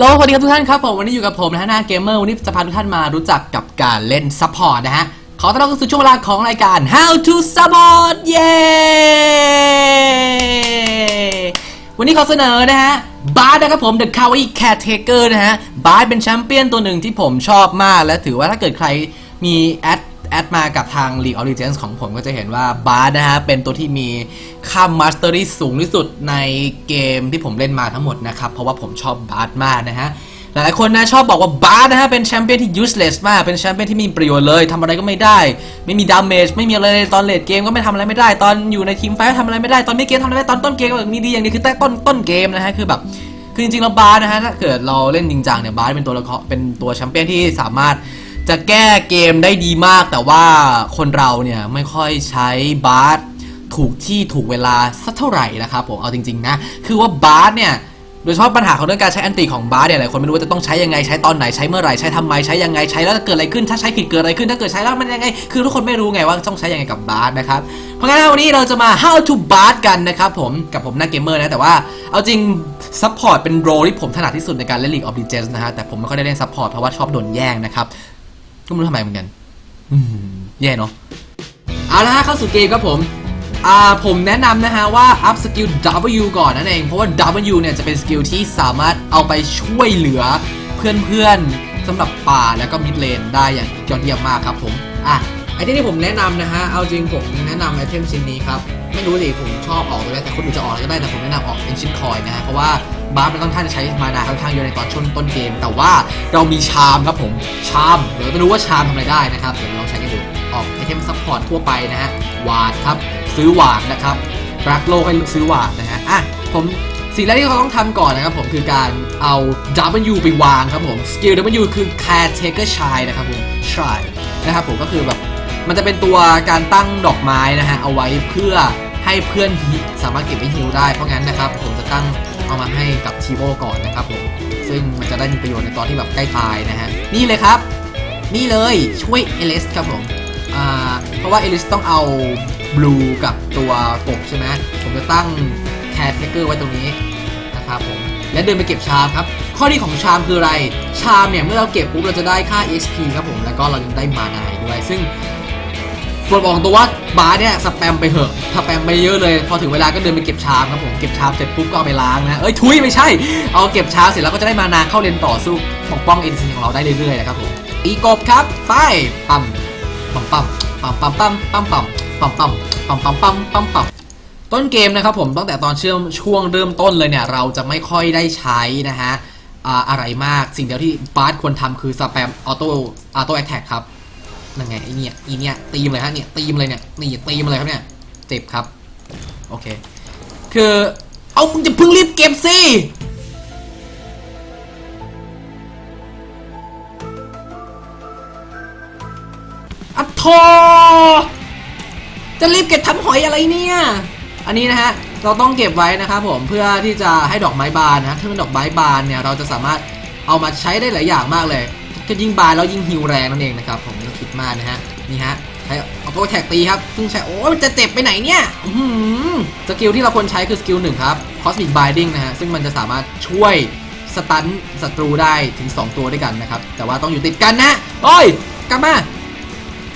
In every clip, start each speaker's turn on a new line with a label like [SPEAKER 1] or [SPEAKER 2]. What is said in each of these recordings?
[SPEAKER 1] โลสวัสดีครับทุกท่านครับผมวันนี้อยู่กับผมนะฮะหน้าเกมเมอร์วันนี้จะพาทุกท่านมารู้จักกับการเล่นซัพพอร์ตนะฮะขอต้อนรับเข้าสู่ช่วงเวลาของรายการ How to Support เย้วันนี้ขอเสนอนะฮะบาร์นะครับผม The Kawaii Caretaker นะฮะบาร์เป็นแชมเปี้ยนตัวหนึ่งที่ผมชอบมาก และถือว่าถ้าเกิดใครมีแอด แอดมากับทาง League of Legends ของผมก็จะเห็นว่าบาร์นะฮะ เป็นตัวที่มีค่ามาสเตอรี่สูงที่สุดในเกมที่ผมเล่นมาทั้งหมดนะครับ เพราะว่าผมชอบบาร์มากนะฮะ หลายคนนะชอบบอกว่าบาร์นะฮะ เป็นแชมเปี้ยนที่ useless มาก เป็นแชมเปี้ยนที่ไมมีประโยชน์เลยทำอะไรก็ไม่ได้ ไม่มีดาเมจไม่มีอะไรเลยตอนเลดเกมก็ไม่ทำอะไรไม่ได้ ตอนอยู่ในทีมไฟท์ก็ทำอะไรไม่ได้ตอนไม่เกมทำอะไรไม่ได้ตอนต้นเกมก็มีดีอย่างเดียวคือแต่ต้นต้นเกมนะฮะคือแบบคือจริงๆแล้วบาร์นะฮะถ้าเกิดเราเล่นจริงจังเนี่ยบาร์เป็นตัวละครเป็นตัวแชมเปี้ยนที่สามารถ จะแก้เกมได้ดีมาก แต่ว่าคนเราเนี่ยไม่ค่อยใช้บาร์ถูกที่ถูกเวลาสักเท่าไหร่นะครับผมเอาจริงๆนะ คือว่าบาร์เนี่ยโดยเฉพาะปัญหาของเรื่องการใช้แอนติของบาร์เนี่ยหลายคนไม่รู้ว่าจะต้องใช้ยังไงใช้ตอนไหนใช้เมื่อไหร่ใช้ทำไมใช้ยังไงใช้แล้วจะเกิดอะไรขึ้นถ้าใช้ผิดเกิดอะไรขึ้นถ้าเกิดใช้แล้วมันยังไง คือทุกคนไม่รู้ไงว่าต้องใช้ยังไงกับบาร์นะครับเพราะงั้นวันนี้เราจะมา how to bard กันนะครับผมกับผมหน้าเกมเมอร์นะแต่ว่าเอาจริงซัพพอร์ตเป็นโรที่ผมถนัดที่สุดในการเล่น League of Legends นะฮะแต่ผมไม่ค่อยได้เล่นซัพพอร์ตเพราะว่าชอบโดนแย่งนะครับ ก็ไม่รู้ทำไมเหมือนกันแย่เนาะเอาละฮะเข้าสู่เกมครับผมอ่าผมแนะนำนะฮะว่าอัพสกิล W ก่อนนั่นเอง เพราะว่า W เนี่ยจะเป็นสกิลที่สามารถเอาไปช่วยเหลือเพื่อนๆสำหรับป่าแล้วก็มิดเลนได้อย่างยอดเยี่ยมมากครับผมอะไอเทมที่ผมแนะนำนะฮะเอาจริงผมแนะนำไอเทมชิ้นนี้ครับ ไม่รู้สิผมชอบออกเลยแต่คนอื่นจะออกอะไรก็ได้แต่ผมแนะนำออก Ancient Coin นะฮะเพราะว่า บาร์มันต้องท่านจะใช้มานาค่อนข้างเยอะในตอนช่วงต้นเกม แต่ว่าเรามีชามครับผมชาม เดี๋ยวจะรู้ว่าชามทำอะไรได้นะครับ เดี๋ยวลองใช้กันดูออกไอเทมซัพพอร์ตทั่วไปนะฮะวาดครับซื้อหวานนะครับรักโลกให้ซื้อหวานนะฮะอะผมสิ่งแรกที่เขาต้องทำก่อนนะครับผมคือการเอา W ไปวางครับผมสกิล W คือ caretaker shy นะครับผม shy นะครับผมก็คือแบบมันจะเป็นตัวการตั้งดอกไม้นะฮะเอาไว้เพื่อให้เพื่อนฮิสามารถเก็บไว้ฮิลได้เพราะงั้นนะครับผมจะตั้ง เอามาให้กับทีโอก่อนนะครับผมซึ่งมันจะได้มีประโยชน์ในตอนที่แบบใกล้ตายนะฮะนี่เลยครับ นี่เลยช่วยเอลิสครับผมอ่าเพราะว่าเอลิสต้องเอาบลูกับตัวกบใช่ไหมผมจะตั้งแคทเทเกอร์ไว้ตรงนี้นะครับผมและเดินไปเก็บชามครับ ข้อดีของชามคืออะไร ชามเนี่ยเมื่อเราเก็บปุ๊บเราจะได้ค่า XP ครับผม แล้วก็เรายังได้มานาอีกด้วย ซึ่ง ส่วนบอกตัวว่าบาร์เนี่ยสแปมไปเหอะสแปมไปเยอะเลย พอถึงเวลาก็เดินไปเก็บชามครับผมเก็บชามเสร็จปุ๊บก็เอาไปล้างนะเอ้ยทุยไม่ใช่ เอาเก็บชามเสร็จแล้วก็จะได้มานาเข้าเลนต่อสู้ปกป้องเอ็นซีของเราได้เรื่อยๆนะครับผมตีกบครับไปปั๊มปั๊มปั๊มปั๊มปั๊มปั๊มปั๊มปั๊มปั๊มปั๊มปั๊มปั๊มปั๊มปั๊มปั๊มต้นเกมนะครับผมตั้งแต่ตอนเชื่อมช่วงเริ่มต้นเลยเนี่ยเราจะไม่ค่อยได้ใช้นะฮะอ่าอะไรมากสิ่งเดียวที่บาร์ควรทำคือสแปมออโต้ออโต้แอคแท็กครับ นั่นไงไอเนี่ยอีเนี่ยตีมเลยฮะเนี่ยตีมเลยเนี่ยนี่ตีมเลยครับเนี่ยเจ็บครับโอเคคือเอามึงจะเพิ่งรีบเก็บสิอัดโทจะรีบเก็บทำหอยอะไรเนี่ย อันนี้นะฮะเราต้องเก็บไว้นะครับผมเพื่อที่จะให้ดอกไม้บานนะถ้าเป็นดอกไม้บานเนี่ยเราจะสามารถเอามาใช้ได้หลายอย่างมากเลยก็ยิ่งบานแล้วยิ่งฮิวแรงนั่นเองนะครับผม มากนะฮะนี่ฮะใช้เอาโปรแท็กตีครับซึ่งใช้โอ้มันจะเจ็บไปไหนเนี่ยอื้อหือสกิลที่เราควรใช้คือสกิลหนึ่งครับ Cosmic Binding นะฮะซึ่งมันจะสามารถช่วยสตันศัตรูได้ถึง 2 ตัวด้วยกันนะครับ แต่ว่าต้องอยู่ติดกันนะโอ้ยกลับมา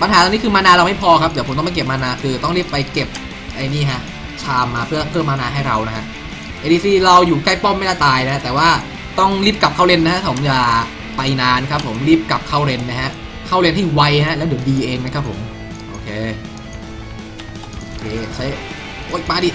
[SPEAKER 1] ปัญหาตอนนี้คือมานาเราไม่พอครับ เดี๋ยวผมต้องไปเก็บมานาคือต้องรีบไปเก็บไอ้นี่ฮะชามมาเพื่อเพิ่มมานาให้เรานะฮะ ADC เราอยู่ใกล้ป้อมไม่น่าตายนะแต่ว่าต้องรีบกลับเข้าเลนนะฮะผมอย่าไปนานครับผมรีบกลับเข้าเลนนะฮะ เข้าเลนให้ไวฮะ แล้วเดี๋ยวดีเองนะครับผม โอเค โอเค ใช้ โอ๊ยมาดิ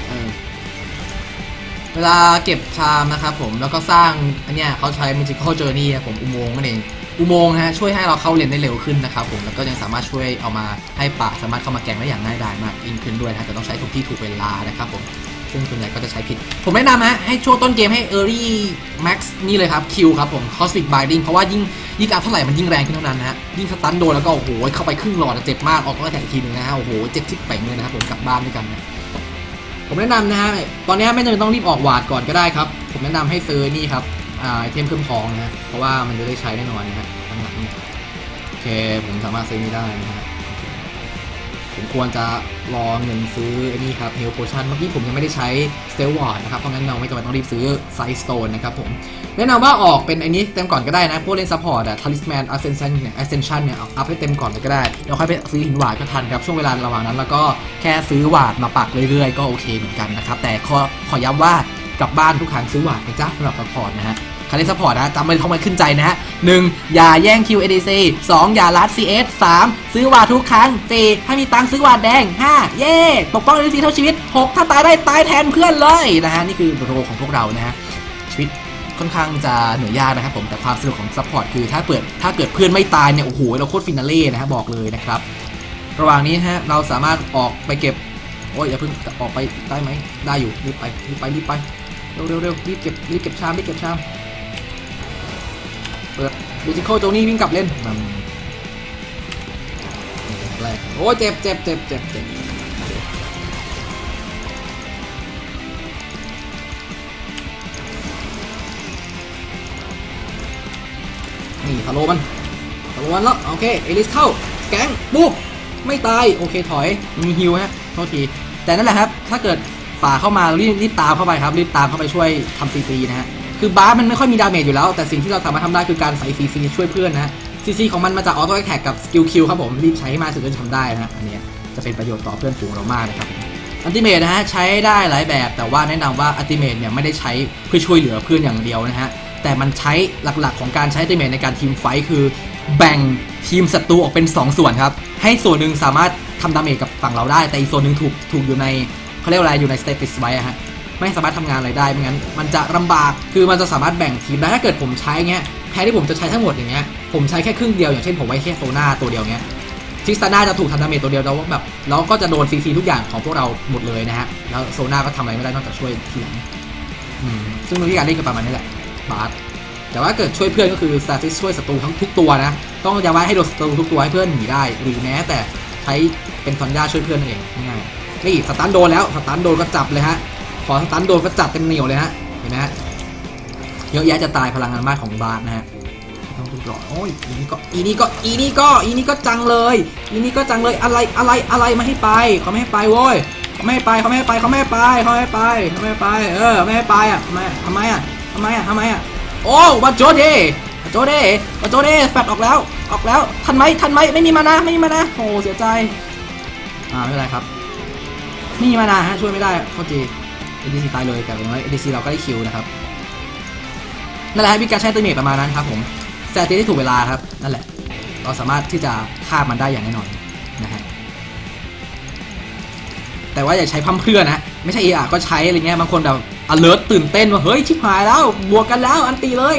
[SPEAKER 1] เวลาเก็บชามนะครับผม แล้วก็สร้าง อันเนี้ยเขาใช้ Magical Journey ผม อุโมงค์นั่นเอง อุโมงค์นะฮะ ช่วยให้เราเข้าเลนได้เร็วขึ้นนะครับผม แล้วก็ยังสามารถช่วยเอามาให้ป่าสามารถเข้ามาแกงได้อย่างง่ายดายมากยิ่งขึ้นด้วยนะแต่ต้องใช้ถูกที่ถูกเวลานะครับผม ซึ่งส่วนใหญ่ก็จะใช้ผิด ผมแนะนำฮะให้ช่วงต้นเกมให้ Early Max นี่เลยครับ Q ครับผม Cosmic Binding เพราะว่ายิ่งยิ่งอัพเท่าไหร่มันยิ่งแรงขึ้นเท่านั้นนะฮะ ยิ่งสตันโดนแล้วก็โอ้โหเข้าไปครึ่งหลอดเจ็บมากออกก็แทงอีกทีหนึงนะฮะโอ้โหเจ็บที่เป่งเลยนะครับผมกลับบ้านด้วยกันนะผมแนะนำนะฮะตอนนี้ไม่จำเป็นต้องรีบออกวาดก่อนก็ได้ครับ ผมแนะนำให้ซื้อนี่ครับอ่าไอเทมเครื่องทองนะฮะเพราะว่ามันจะได้ใช้แน่นอนนะฮะข้างหลังเนี่ยโอเคผมสามารถซื้อนี่ได้นะฮะ ผมควรจะรอเงินซื้อนี่ครับเฮลโพชั่นเมื่อกี้ผมยังไม่ได้ใช้สเตลวอร์ดนะครับ เพราะงั้นเราไม่จำเป็นต้องรีบซื้อไซสโตนนะครับผมแนะนำว่าออกเป็นไอ้นี้เต็มก่อนก็ได้นะ พวกเล่นซัพพอร์ตอะทาริสแมนอัสเซนชันเนี่ยอัสเซนชันเนี่ยเอาอัพให้เต็มก่อนเลยก็ได้แล้วค่อยไปซื้อหินหวาดก็ทันครับ ช่วงเวลาระหว่างนั้น แล้วก็แค่ซื้อหวาดมาปักเรื่อยๆ ก็โอเคเหมือนกันนะครับแต่ขอขอย้ำว่ากลับบ้านทุกครั้งซื้อหวาดนะจ๊ะสำหรับซัพพอร์ตนะฮะ ครเล่นซัพพอร์ตนะจำไว้เข้ามาขึ้นใจนะฮะหนึ่งอย่าแย่ง QADC สองอย่าลัด CS สามซื้อวาทุกครั้งสี่ถ้ามีตังซื้อวาแดงห้าเย่ปกป้อง ADC เท่าชีวิตหกถ้าตายได้ตายแทนเพื่อนเลยนะฮะ นี่คือโรของพวกเรานะฮะชีวิตค่อนข้างจะเหนื่อยยากนะครับผมแต่ความสนุกของซัพพอร์ตคือถ้าเปิดถ้าเกิดเพื่อนไม่ตายเนี่ยโอ้โหเราโคตรฟินาเล่นะฮะบอกเลยนะครับระหว่างนี้ฮะเราสามารถออกไปเก็บโอ้ยอย่าเพิ่งออกไปได้ไหมได้อยู่รีบไปรีบไปรีบไปเร็วเร็วเร็วรีบเก็บรีบเก็บชามรีบเก็บชาม เปิดดิจิโคโจนี่วิ่งกลับเล่นมัมแรกโอ้ยเจ็บเจ็บเจ็บเจ็บเจ็บนี่ทะโลมันตะวันแล้วโอเค เอลิสเข้า แก๊งปุ๊บไม่ตาย โอเคถอย มีฮิวฮะโทษที แต่นั่นแหละครับ ถ้าเกิดฝ่าเข้ามารีบรีบตามเข้าไปครับ รีบตามเข้าไปช่วยทำซีซีนะฮะ คือบาร์มันไม่ค่อยมีดาเมจอยู่แล้ว แต่สิ่งที่เราสามารถทำได้คือการใส่ซีซีช่วยเพื่อนนะซีซีของมันมาจากออโต้แท็กกับสกิลคิวครับผมรีบใช้ให้มากสุดเท่าที่ทำได้นะอันนี้จะเป็นประโยชน์ต่อเพื่อนฝูงเรามากนะครับอันติเมทนะฮะใช้ได้หลายแบบแต่ว่าแนะนำว่าอันติเมทเนี่ยไม่ได้ใช้เพื่อช่วยเหลือเพื่อนอย่างเดียวนะฮะแต่มันใช้หลักๆของการใช้อันติเมทในการทีมไฟท์คือ แบ่งทีมศัตรูออกเป็น 2 ส่วนครับให้ส่วนหนึ่งสามารถทำดาเมจกับฝั่งเราได้ แต่อีกส่วนหนึ่งถูกถูกอยู่ในเขาเรียกว่าอะไรอยู่ในสเตติสไว้ฮะ ไม่สามารถทำงานอะไรได้ไม่งั้นมันจะลำบากคือมันจะสามารถแบ่งทีมได้ถ้าเกิดผมใช้เงี้ยแพ้ที่ผมจะใช้ทั้งหมดอย่างเงี้ยผมใช้แค่ครึ่งเดียวอย่างเช่นผมไว้แค่โซน่าตัวเดียวเงี้ยทิสตาน่าจะถูกทำดาเมจตัวเดียวแล้วแบบแล้วก็จะโดนซีซีทุกอย่างของพวกเราหมดเลยนะฮะแล้วโซน่าก็ทำอะไรไม่ได้นอกจากช่วยทีหลังซึ่งวิธีการเล่นก็ประมาณนี้แหละบาสแต่ว่าเกิดช่วยเพื่อนก็คือ s t a t i s ช่วยศัตรูทั้งทุกตัวนะ ต้องย้ำไว้ให้โดนศัตรูทุกตัวให้เพื่อนหนีได้ หรือแม้แต่ใช้เป็นฟอนย่าช่วยเพื่อนนั่นเองง่ายนี่สตันโดนแล้วสตันโดนก็จับเลยฮะ ขอสตันโดนก็จับเต็มเหนียวเลยฮะ เห็นไหมฮะ เยอะแยะจะตายพลังงานมากของบาสนะฮะต้องรีบรอโอ้ยอีนี่ก็อีนี่ก็อีนี่ก็อีนี่ก็จังเลยอีนี่ก็จังเลยอะไรอะไรอะไรไม่ให้ไปเขาไม่ให้ไปโว้ยเขาไม่ให้ไปเขาไม่ให้ไปเขาไม่ให้ไปเขาไม่ให้ไปเขาไม่ให้ไปเออไม่ให้ไปอะทำไมทำไมอะทำไมอะทำไมอะโอ้วัดโจเดวัดโจเดวัดโจเดแฟดออกแล้วออกแล้วทันไหมทันไหมไม่มีมานะไม่มีมานะโอ้เสียใจอ่าไม่เป็นไรครับไม่มีมานะฮะช่วยไม่ได้โทษที อ็นดีซีตายเลยแต่อย่างน้อยเอ็นดีซีเราก็ได้คิวนะครับนั่นแหละวิการใช้ตัวเมทประมาณนั้นครับผมแซตีได้ถูกเวลาครับนั่นแหละ เราสามารถที่จะฆ่ามันได้อย่างแน่นอนนะฮะแต่ว่าอย่าใช้พั่มเพื่อนะไม่ใช่เออะก็ใช้อะไรเงี้ยบางคนแบบ alert ตื่นเต้นว่าเฮ้ยชิบหายแล้วบวกกันแล้วอันตีเลย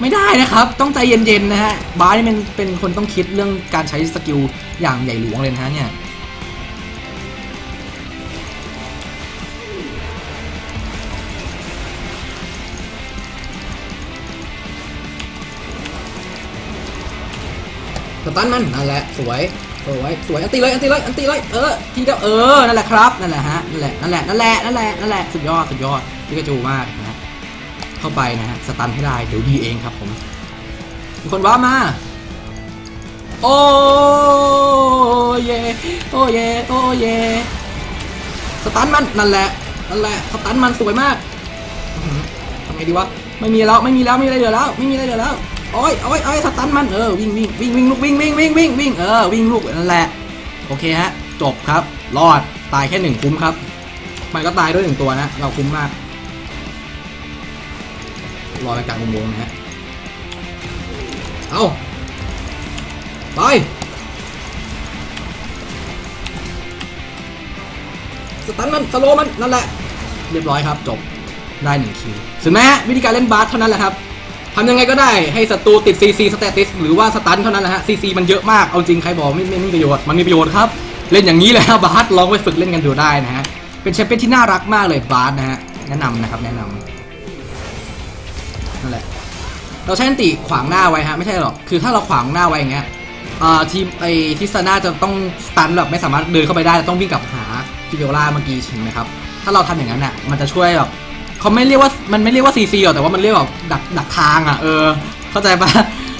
[SPEAKER 1] ไม่ได้นะครับ ต้องใจเย็นๆนะฮะบาร์นี่เป็นเป็นคนต้องคิดเรื่องการใช้สกิลอย่างใหญ่หลวงเลยนะฮะเนี่ย สตันมันนั่นแหละสวยสวยสวยอันตีเลยอันตีเลยอันตีเลยเออทีเดียวเออนั่นแหละครับนั่นแหละฮะนั่นแหละนั่นแหละนั่นแหละนั่นแหละนั่นแหละสุดยอดสุดยอดพิกาจูมากนะเข้าไปนะฮะสตันให้ได้เดี๋ยวดีเองครับผมมีคนว้ามาโอ้เยโอ้เยโอ้เยสตันมันนั่นแหละนั่นแหละสตันมันสวยมากทำไงดีวะไม่มีแล้วไม่มีแล้วไม่มีอะไรเหลือแล้วไม่มีอะไรเหลือแล้ว โอ้ยโอ้ยโอ้ยสตันมันเออวิ่งวิ่งวิ่งวิ่งลูกวิ่งวิ่งวิ่งวิ่งวิ่งเออวิ่งลูกนั่นแหละโอเคฮะจบครับรอดตายแค่หนึ่งคุ้มครับ มันก็ตายด้วยหนึ่งตัวนะเราคุ้มมากรอไปกลางอุโมงค์นะฮะเอาไปสตันมันสโลมันนั่นแหละเรียบร้อยครับจบได้หนึ่งคิวถึงแม้วิธีการเล่นบาสเท่านั้นแหละครับ ทำยังไงก็ได้ให้ศัตรูติด CC สเตติสหรือว่าสตันเท่านั้นแหละฮะ CC มันเยอะมาก เอาจริงใครบอกไม่ไม่ไม่มีประโยชน์ มันมีประโยชน์ครับ เล่นอย่างนี้เลยฮะบาสลองไปฝึกเล่นกันดูได้นะฮะ เป็นแชมเปี้ยนที่น่ารักมากเลยบาสนะฮะ แนะนำนะครับแนะนำนั่นแหละ เราใช้อันติขวางหน้าไว้ฮะไม่ใช่หรอก คือถ้าเราขวางหน้าไว้อย่างเงี้ยอทีมไอทิสนาจะต้องสตันแบบไม่สามารถเดินเข้าไปได้ต้องวิ่งกลับหาฟิเวล่าเมื่อกี้ใช่ไหมครับ ถ้าเราทำอย่างนั้นน่ะมันจะช่วยแบบ เขาไม่เรียกว่ามันไม่เรียกว่าซีซีหรอกแต่ว่ามันเรียกแบบดักดักทางอะเออเข้าใจปะ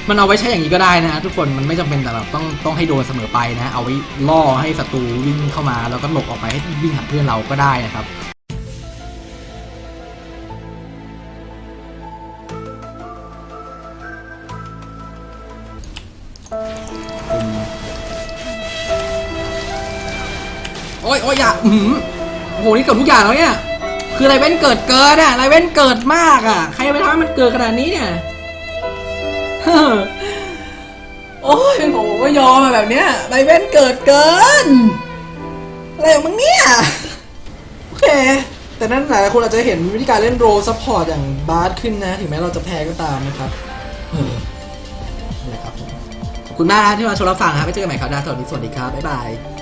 [SPEAKER 1] มันเอาไว้ใช้อย่างนี้ก็ได้นะทุกคนมันไม่จำเป็นแต่แบบต้องต้องให้โดนเสมอไปนะเอาไว้ล่อให้ศัตรูวิ่งเข้ามาแล้วก็หลบออกไปให้วิ่งหาเพื่อนเราก็ได้นะครับโอ้ยโอ้ยอย่าอือหือโอ้โหนี่เกิดทุกอย่างแล้วเนี่ย คือไรเว้นเกิดเกินอะไรเว้นเกิดมากอะใครไปทำให้มันเกิดขนาดนี้เนี่ยโอ้ยเป็นผมก็ยอมมาแบบเนี้ยไรเว้นเกิดเกินอะไรของมึงเนี่ยโอเค แต่นั่นหลายคนอาจจะเห็นวิธีการเล่นโรซัพพอร์ตอย่างบาร์สขึ้นนะ ถึงแม้เราจะแพ้ก็ตามนะครับเนี่แหละครับขอบคุณมากที่มาชมรับฟังครับไว้เจอกันใหม่คราวหน้าสวัสดีสวัสดีครับบ๊ายบาย